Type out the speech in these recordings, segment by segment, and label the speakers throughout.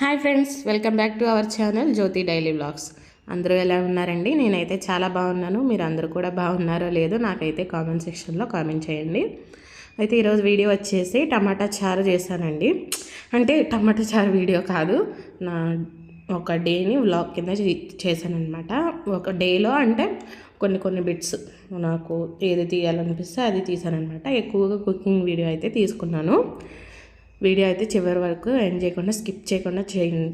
Speaker 1: Hi friends welcome back to our channel Jyothi daily vlogs అందరూ ఎలా ఉన్నారండి? నేనైతే చాలా బాగున్నాను. మీరు అందరూ కూడా బాగున్నారో లేదో నాకైతే కామెంట్ సెక్షన్లో కామెంట్ చేయండి. అయితే ఈరోజు వీడియో వచ్చేసి టమాటా చారు చేశానండి. అంటే టమాటా చారు వీడియో కాదు నా ఒక డేని వ్లాగ్ కింద చేశానమాట ఒక డేలో అంటే కొన్ని కొన్ని బిట్స్ నాకు ఏది తీయాలనిపిస్తే అది తీసానమాట ఎక్కువగా కుకింగ్ వీడియో అయితే తీసుకున్నాను. వీడియో అయితే చివరి వరకు ఎండ్ చేయకుండా స్కిప్ చేయకుండా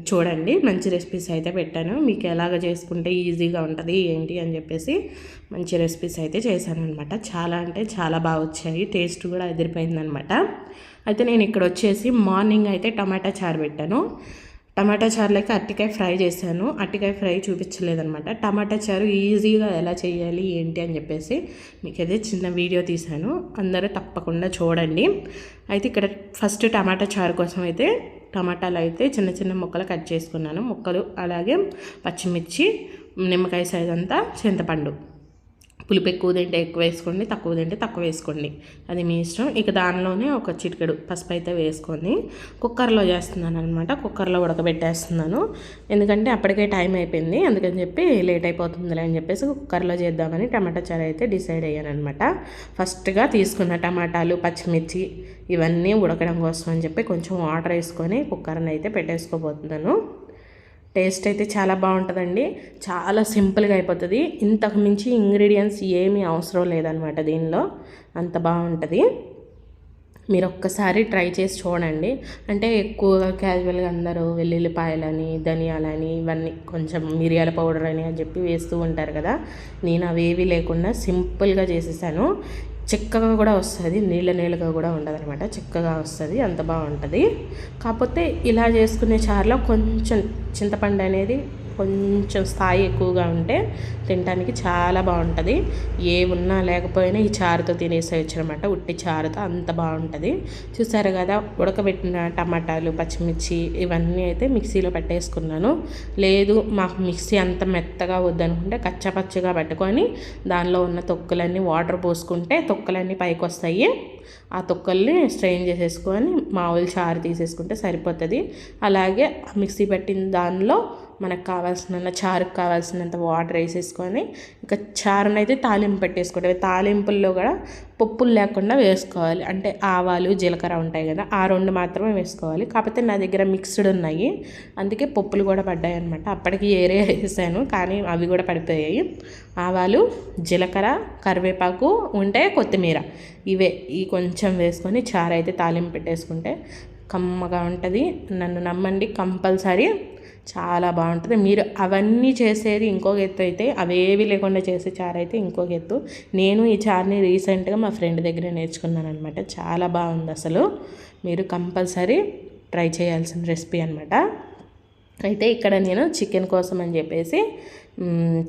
Speaker 1: చూడండి. మంచి రెసిపీస్ అయితే పెట్టాను. మీకు ఎలాగ చేసుకుంటే ఈజీగా ఉంటుంది ఏంటి అని చెప్పేసి మంచి రెసిపీస్ అయితే చేశాను అనమాట చాలా అంటే చాలా బాగా వచ్చాయి. టేస్ట్ కూడా ఎదిరిపోయిందనమాట అయితే నేను ఇక్కడ వచ్చేసి మార్నింగ్ అయితే టమాటా చారు పెట్టాను. టమాటా చారులకి అట్టికాయ ఫ్రై చేశాను. అట్టికాయ ఫ్రై చూపించలేదనమాట టమాటా చారు ఈజీగా ఎలా చేయాలి ఏంటి అని చెప్పేసి మీకు అయితే చిన్న వీడియో తీశాను. అందరూ తప్పకుండా చూడండి. అయితే ఇక్కడ ఫస్ట్ టమాటా చారు కోసం అయితే టమాటాలు అయితే చిన్న చిన్న ముక్కలు కట్ చేసుకున్నాను. ముక్కలు అలాగే పచ్చిమిర్చి నిమ్మకాయ సైజ్ అంతా చింతపండు. పులుపు ఎక్కువ తింటే ఎక్కువ వేసుకోండి తక్కువ తింటే తక్కువ వేసుకోండి. అది మీ ఇష్టం. ఇక దానిలోనే ఒక చిటికెడు పసుపు అయితే వేసుకొని కుక్కర్లో చేస్తున్నాను అనమాట కుక్కర్లో ఉడకబెట్టేస్తున్నాను. ఎందుకంటే అప్పటికే టైం అయిపోయింది. అందుకని చెప్పి లేట్ అయిపోతుందిలే అని చెప్పేసి కుక్కర్లో చేద్దామని టమాటా చారు అయితే డిసైడ్ అయ్యాను అనమాట ఫస్ట్గా తీసుకున్న టమాటాలు పచ్చిమిర్చి ఇవన్నీ ఉడకడం కోసం అని చెప్పి కొంచెం వాటర్ వేసుకొని కుక్కర్ని అయితే పెట్టేసుకోబోతున్నాను. టేస్ట్ అయితే చాలా బాగుంటుందండి. చాలా సింపుల్గా అయిపోతుంది. ఇంతకు మించి ఇంగ్రీడియంట్స్ ఏమీ అవసరం లేదనమాట దీనిలో. అంత బాగుంటుంది. మీరు ఒక్కసారి ట్రై చేసి చూడండి. అంటే ఎక్కువగా క్యాజువల్గా అందరూ వెల్లుల్లిపాయలని ధనియాలని ఇవన్నీ కొంచెం మిరియాల పౌడర్ అని అని చెప్పి వేస్తూ ఉంటారు కదా. నేను అవేవి లేకుండా సింపుల్గా చేసేసాను. చిక్కగా కూడా వస్తుంది నీళ్ళ నీళ్ళగా కూడా ఉండదు చిక్కగా వస్తుంది అంత బాగుంటుంది. కాకపోతే ఇలా చేసుకునే చారులో కొంచెం చింతపండు అనేది కొంచెం స్థాయి ఎక్కువగా ఉంటే తినడానికి చాలా బాగుంటుంది. ఏ ఉన్నా లేకపోయినా ఈ చారుతో తినేసేయచ్చు అనమాట ఉట్టి చారుతో అంత బాగుంటుంది. చూసారు కదా ఉడకబెట్టిన టమాటాలు పచ్చిమిర్చి ఇవన్నీ అయితే మిక్సీలో పెట్టేసుకున్నాను. లేదు మాకు మిక్సీ అంత మెత్తగా వద్దనుకుంటే కచ్చపచ్చగా పెట్టుకొని దానిలో ఉన్న తొక్కులన్నీ వాటర్ పోసుకుంటే తొక్కలన్నీ పైకి వస్తాయి ఆ తొక్కల్ని స్ట్రెయిన్ చేసేసుకొని మామూలు చారు తీసేసుకుంటే సరిపోతుంది. అలాగే మిక్సీ పెట్టిన దానిలో మనకు కావాల్సిన చారుకు కావాల్సినంత వాటర్ వేసేసుకొని ఇంకా చారునైతే అయితే తాలింపు పెట్టేసుకుంటే తాలింపుల్లో కూడా పప్పులు లేకుండా వేసుకోవాలి. అంటే ఆవాలు జీలకర్ర ఉంటాయి కదా ఆ రెండు మాత్రమే వేసుకోవాలి. కాకపోతే నా దగ్గర మిక్స్డ్ ఉన్నాయి. అందుకే పప్పులు కూడా పడ్డాయి అనమాట అప్పటికి ఏరే వేసాను కానీ అవి కూడా పడిపోయాయి. ఆవాలు జీలకర్ర కరివేపాకు ఉంటే కొత్తిమీర. ఇవే ఈ కొంచెం వేసుకొని చారు అయితే తాలింపు పెట్టేసుకుంటే కమ్మగా ఉంటుంది. నన్ను నమ్మండి కంపల్సరీ చాలా బాగుంటుంది. మీరు అవన్నీ చేసేది ఇంకొక ఎత్తు అయితే అవేవి లేకుండా చేసే చారు అయితే ఇంకొక ఎత్తు. నేను ఈ చారుని రీసెంట్గా మా ఫ్రెండ్ దగ్గర నేర్చుకున్నాను అనమాట చాలా బాగుంది అసలు. మీరు కంపల్సరీ ట్రై చేయాల్సిన రెసిపీ అనమాట అయితే ఇక్కడ నేను చికెన్ కోసం అని చెప్పేసి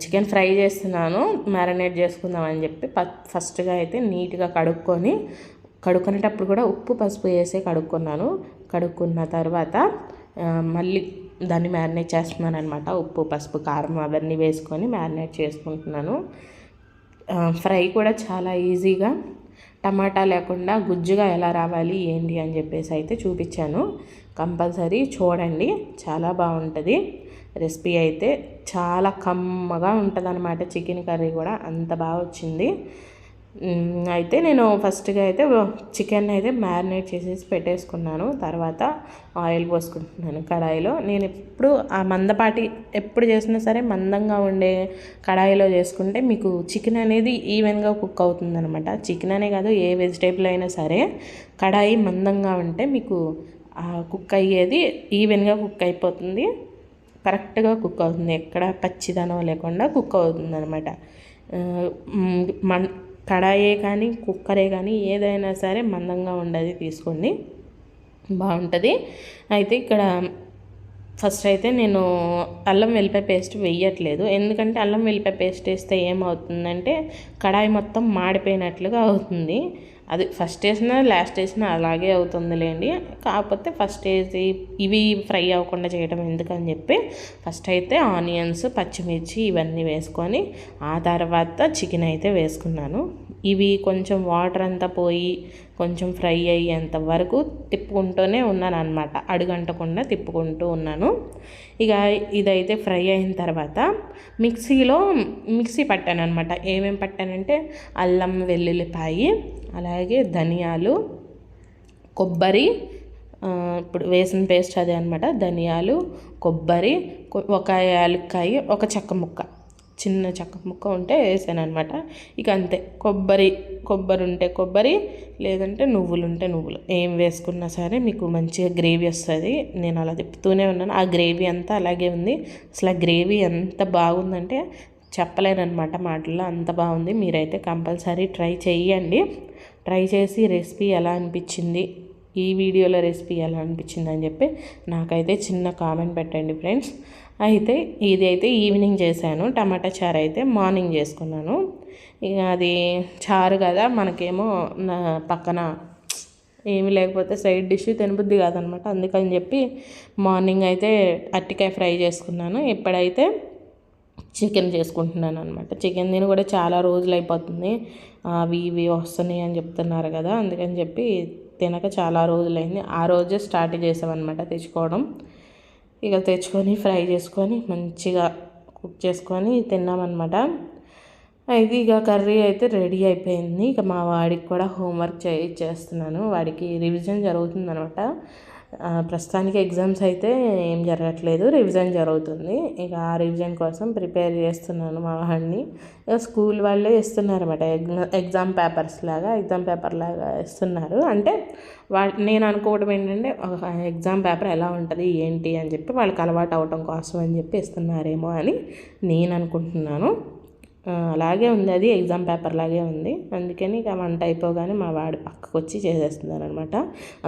Speaker 1: చికెన్ ఫ్రై చేస్తున్నాను. మ్యారినేట్ చేసుకుందాం అని చెప్పి ఫస్ట్గా అయితే నీట్గా కడుక్కొని కడుక్కునేటప్పుడు కూడా ఉప్పు పసుపు వేసే కడుక్కున్నాను. కడుక్కున్న తర్వాత మళ్ళీ దాన్ని మ్యారినేట్ చేస్తున్నాను అనమాట ఉప్పు పసుపు కారం అవన్నీ వేసుకొని మ్యారినేట్ చేసుకుంటున్నాను. ఫ్రై కూడా చాలా ఈజీగా. టమాటా లేకుండా గుజ్జుగా ఎలా రావాలి ఏంటి అని చెప్పేసి అయితే చూపించాను. కంపల్సరీ చూడండి చాలా బాగుంటుంది. రెసిపీ అయితే చాలా కమ్మగా ఉంటుంది అనమాట చికెన్ కర్రీ కూడా అంత బాగా వచ్చింది. అయితే నేను ఫస్ట్గా అయితే చికెన్ అయితే మ్యారినేట్ చేసేసి పెట్టేసుకున్నాను. తర్వాత ఆయిల్ పోసుకుంటున్నాను కడాయిలో. నేను ఎప్పుడు ఆ మందపాటి ఎప్పుడు చేసినా సరే మందంగా ఉండే కడాయిలో చేసుకుంటే మీకు చికెన్ అనేది ఈవెన్గా కుక్ అవుతుంది అనమాట చికెన్ అనే కాదు ఏ వెజిటేబుల్ అయినా సరే కడాయి మందంగా ఉంటే మీకు కుక్ అయ్యేది ఈవెన్గా కుక్ అయిపోతుంది. కరెక్ట్గా కుక్ అవుతుంది. ఎక్కడ పచ్చిదనం లేకుండా కుక్ అవుతుంది అనమాట మన్ కడాయే కానీ కుక్కరే కానీ ఏదైనా సరే మందంగా ఉండేది తీసుకోండి. బాగుంటుంది. అయితే ఇక్కడ ఫస్ట్ అయితే నేను అల్లం వెల్లిపాయ పేస్ట్ వేయట్లేదు. ఎందుకంటే అల్లం వెల్లిపాయ పేస్ట్ వేస్తే ఏమవుతుందంటే కడాయి మొత్తం మాడిపోయినట్లుగా అవుతుంది. అది ఫస్ట్ వేసిన లాస్ట్ వేసిన అలాగే అవుతుందిలేండి. కాకపోతే ఫస్ట్ వేసి ఇవి ఫ్రై అవ్వకుండా చేయడం ఎందుకని చెప్పి ఫస్ట్ అయితే ఆనియన్స్ పచ్చిమిర్చి ఇవన్నీ వేసుకొని ఆ తర్వాత చికెన్ అయితే వేసుకున్నాను. ఇవి కొంచెం వాటర్ అంతా పోయి కొంచెం ఫ్రై అయ్యేంత వరకు తిప్పుకుంటూనే ఉన్నాను అనమాట అడుగంటకుండా తిప్పుకుంటూ ఉన్నాను. ఇక ఇదైతే ఫ్రై అయిన తర్వాత మిక్సీలో మిక్సీ పట్టాను అనమాట ఏమేమి పట్టానంటే అల్లం వెల్లుల్లిపాయి అలాగే ధనియాలు కొబ్బరి ఇప్పుడు వేసిన పేస్ట్ అదే అనమాట ధనియాలు కొబ్బరి ఒక యాలక్కాయ ఒక చెక్క ముక్క. చిన్న చెక్క ముక్క ఉంటే వేసాను అనమాట ఇక అంతే. కొబ్బరి కొబ్బరి ఉంటే కొబ్బరి లేదంటే నువ్వులు ఉంటే నువ్వులు. ఏం వేసుకున్నా సరే మీకు మంచిగా గ్రేవీ వస్తుంది. నేను అలా తిప్పుతూనే ఉన్నాను. ఆ గ్రేవీ అంతా అలాగే ఉంది. అసలు ఆ గ్రేవీ ఎంత బాగుందంటే చెప్పలేనమాట మాటల్లో. అంత బాగుంది. మీరైతే కంపల్సరీ ట్రై చేయండి ట్రై చేసి రెసిపీ ఎలా అనిపించింది ఈ వీడియోలో రెసిపీ ఎలా అనిపించింది అని చెప్పి నాకైతే చిన్న కామెంట్ పెట్టండి ఫ్రెండ్స్. అయితే ఇది అయితే ఈవినింగ్ చేశాను. టమాటా చారు అయితే మార్నింగ్ చేసుకున్నాను. ఇక అది చారు కదా మనకేమో పక్కన ఏమి లేకపోతే సైడ్ డిష్ తినబుద్ది కాదనమాట. అందుకని చెప్పి మార్నింగ్ అయితే అట్టికాయ ఫ్రై చేసుకున్నాను. ఇప్పుడైతే చికెన్ చేసుకుంటున్నాను అనమాట. చికెన్ తిని కూడా చాలా రోజులు అయిపోతుంది. అవి ఇవి వస్తున్నాయి అని చెప్తున్నారు కదా అందుకని చెప్పి తినక చాలా రోజులైంది. ఆ రోజే స్టార్ట్ చేసామన్నమాట తెచ్చుకోవడం. ఇక తెచ్చుకొని ఫ్రై చేసుకొని మంచిగా కుక్ చేసుకొని తిన్నామన్నమాట. అయితే ఇక కర్రీ అయితే రెడీ అయిపోయింది. ఇక మా వాడికి కూడా హోంవర్క్ చేస్తున్నాను వాడికి రివిజన్ జరుగుతుందనమాట ప్రస్తుతానికి ఎగ్జామ్స్ అయితే ఏం జరగట్లేదు రివిజన్ జరుగుతుంది. ఇక ఆ రివిజన్ కోసం ప్రిపేర్ చేస్తున్నాను మా వాడిని. ఇక స్కూల్ వాళ్ళే ఇస్తున్నారు అనమాట ఎగ్జామ్ పేపర్స్ లాగా ఎగ్జామ్ పేపర్ లాగా ఇస్తున్నారు అంటే వా నేను అనుకోవడం ఏంటంటే ఎగ్జామ్ పేపర్ ఎలా ఉంటుంది ఏంటి అని చెప్పి వాళ్ళకి అలవాటు అవడం కోసం అని చెప్పి ఇస్తున్నారేమో అని నేను అనుకుంటున్నాను. అలాగే ఉంది. అది ఎగ్జామ్ పేపర్ లాగే ఉంది. అందుకని ఇక వంట అయిపోగానే మా వాడు పక్కకు వచ్చి చేసేస్తున్నారు అనమాట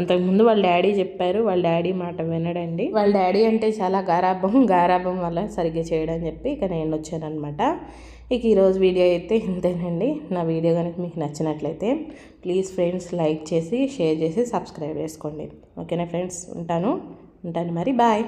Speaker 1: అంతకుముందు వాళ్ళ డాడీ చెప్పారు వాళ్ళ డాడీ మాట వినడండి. వాళ్ళ డాడీ అంటే చాలా గారాభం గారాభం వల్ల సరిగ్గా చేయడం చెప్పి ఇక నేను వచ్చానమాట ఇక ఈరోజు వీడియో అయితే ఇంతేనండి. నా వీడియో కనుక మీకు నచ్చినట్లయితే ప్లీజ్ ఫ్రెండ్స్ లైక్ చేసి షేర్ చేసి సబ్స్క్రైబ్ చేసుకోండి. ఓకేనా ఫ్రెండ్స్? ఉంటాను. ఉంటాను మరి. బాయ్.